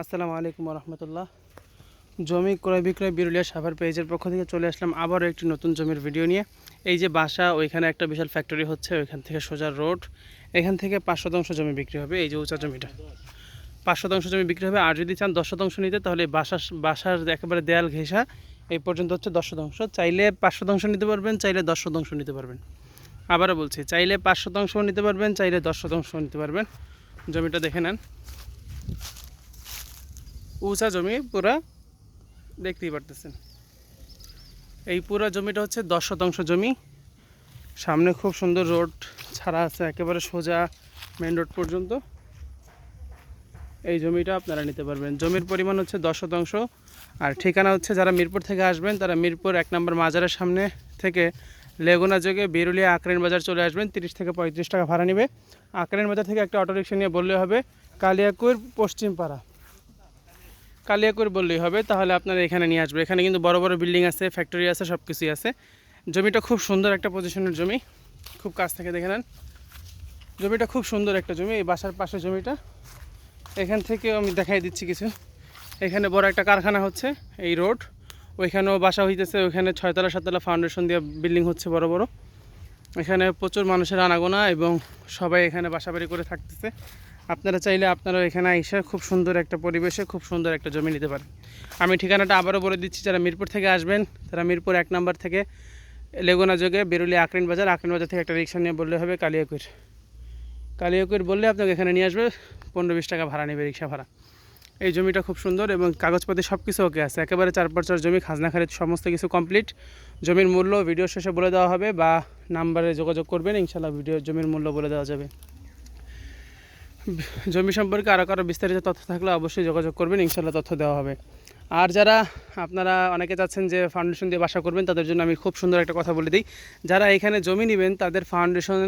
আসসালামু আলাইকুম রহমতুল্লাহ জমি ক্রয় বিক্রয় বিরুলিয়া সাভার পেজের পক্ষ থেকে চলে আসলাম আবারও একটি নতুন জমির ভিডিও নিয়ে। এই যে বাসা, ওইখানে একটা বিশাল ফ্যাক্টরি হচ্ছে, ওইখান থেকে সোজা রোড এখান থেকে পাঁচ শতাংশ জমি বিক্রি হবে, এই যে উঁচা জমিটা। পাঁচ শতাংশ জমি বিক্রি হবে, আর যদি চান দশ শতাংশ নিতে, তাহলে বাসার বাসার একেবারে দেয়াল ঘেঁষা, এই পর্যন্ত হচ্ছে দশ শতাংশ। চাইলে পাঁচ শতাংশ নিতে পারবেন, চাইলে দশ শতাংশ নিতে পারবেন। আবারও বলছি, চাইলে পাঁচ শতাংশ নিতে পারবেন, চাইলে দশ শতাংশ নিতে পারবেন। জমিটা দেখে নেন। উঁচা জমি পুরা দেখতেই পারতেছেন। এই পুরো জমিটা হচ্ছে দশ শতাংশ জমি। সামনে খুব সুন্দর রোড ছাড়া আছে, একেবারে সোজা মেন রোড পর্যন্ত। এই জমিটা আপনারা নিতে পারবেন। জমির পরিমাণ হচ্ছে দশ শতাংশ। আর ঠিকানা হচ্ছে যারা মিরপুর থেকে আসবেন, তারা মিরপুর এক নম্বর মাজারের সামনে থেকে লেগুনা যোগে বেরুলিয়া আকরেন বাজার চলে আসবেন। তিরিশ থেকে পঁয়ত্রিশ টাকা ভাড়া নেবে। আকরেন বাজার থেকে একটা অটোরিকশা নিয়ে বললে হবে কালিয়াকুর পশ্চিমপাড়া। কালিয়াকুর বললেই হবে, তাহলে আপনারা এখানে নিয়ে আসবে এখানে কিন্তু বড় বড় বিল্ডিং আছে ফ্যাক্টরি আছে সব কিছুই আছে। জমিটা খুব সুন্দর একটা পজিশনের জমি। খুব কাছ থেকে দেখে নেন। জমিটা খুব সুন্দর একটা জমি, এই বাসার পাশে জমিটা। এখান থেকে আমি দেখাই দিচ্ছি কিছু। এখানে বড় একটা কারখানা হচ্ছে, এই রোড ওইখানেও বাসা হইতেছে, ওইখানে ছয়তলা, সাততলা ফাউন্ডেশন দিয়ে বিল্ডিং হচ্ছে বড় বড়। এখানে প্রচুর মানুষের আনাগোনা এবং সবাই এখানে বাসাবাড়ি করে থাকতেছে। আপনারা চাইলে আপনারা এখানে এসে খুব সুন্দর একটা পরিবেশে খুব সুন্দর একটা জমি নিতে পারেন। আমি ঠিকানাটা আবারও বলে দিচ্ছি, যারা মিরপুর থেকে আসবেন, তারা মিরপুর এক নাম্বার থেকে লেগুনা যোগে বেরুলি আকরিন বাজার আকরিন বাজার থেকে একটা রিক্সা নিয়ে বললে হবে কালিয়াকুর কালিয়াকুর বললে আপনাকে এখানে নিয়ে আসবে, পনেরো বিশ টাকা ভাড়া নেবে রিক্সা ভাড়া। এই জমিটা খুব সুন্দর এবং কাগজপাতি সব কিছু ওকে আছে। একেবারে চার চার জমি, খাজনা খারিজ সমস্ত কিছু কমপ্লিট জমির মূল্য ভিডিও শেষে বলে দেওয়া হবে বা নাম্বারে যোগাযোগ করবেন ইনশাল্লাহ ভিডিও জমির মূল্য বলে দেওয়া যাবে। জমি সম্পর্কে আরও কারও বিস্তারিত তথ্য থাকলে অবশ্যই যোগাযোগ করবেন ইনশাল্লাহ তথ্য দেওয়া হবে। আর যারা আপনারা অনেকে চাচ্ছেন যে ফাউন্ডেশন দিয়ে বাসা করবেন, তাদের জন্য আমি খুব সুন্দর একটা কথা বলে দিই। যারা এখানে জমি নেবেন, তাদের ফাউন্ডেশন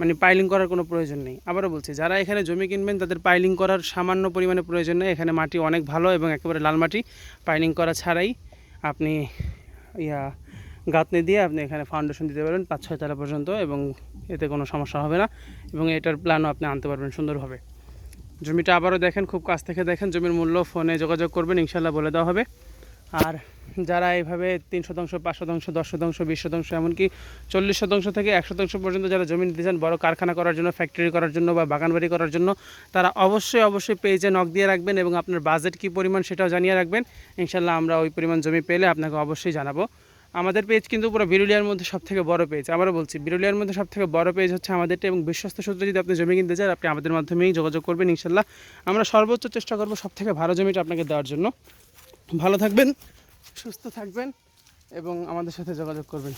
মানে পাইলিং করার কোনো প্রয়োজন নেই। আবারও বলছি, যারা এখানে জমি কিনবেন, তাদের পাইলিং করার সামান্য পরিমাণে প্রয়োজন নেই। এখানে মাটি অনেক ভালো এবং একেবারে লাল মাটি পাইলিং করা ছাড়াই আপনি ইয়া গাঁথনি দিয়ে আপনি এখানে ফাউন্ডেশন দিতে পারবেন পাঁচ ছয় তলা পর্যন্ত এবং এতে কোনো সমস্যা হবে না এবং এটার প্ল্যানও আপনি আনতে পারবেন সুন্দরভাবে। জমিটা আবারও দেখেন, খুব কাছ থেকে দেখেন, জমির মূল্য ফোনে যোগাযোগ করবেন ইনশাল্লাহ বলে দেওয়া হবে। আর যারা এইভাবে তিন শতাংশ, পাঁচ শতাংশ, দশ শতাংশ, বিশ শতাংশ, এমনকি চল্লিশ শতাংশ থেকে এক শতাংশ পর্যন্ত যারা জমি নিতে চান, বড় কারখানা করার জন্য ফ্যাক্টরি করার জন্য বা বাগানবাড়ি করার জন্য, তারা অবশ্যই অবশ্যই পেজে নক দিয়ে রাখবেন এবং আপনার বাজেট কী পরিমাণ সেটাও জানিয়ে রাখবেন। ইনশাল্লাহ আমরা ওই পরিমাণ জমি পেলে আপনাকে অবশ্যই জানাব। আমাদের পেজ কিন্তু পুরো বিরুলিয়ার মধ্যে সব থেকে বড় পেজ আমরা বলছি, বিরুলিয়ার মধ্যে সব থেকে বড় পেজ হচ্ছে আমাদেরটা এবং বিশ্বস্ত সূত্রে যদি আপনি জমি কিনতে চান, আপনি আমাদের মাধ্যমেই যোগাযোগ করবেন ইনশাল্লাহ। আমরা সর্বোচ্চ চেষ্টা করব সব থেকে ভালো জমিটা আপনাকে দেওয়ার জন্য। ভালো থাকবেন, সুস্থ থাকবেন এবং আমাদের সাথে যোগাযোগ করবেন।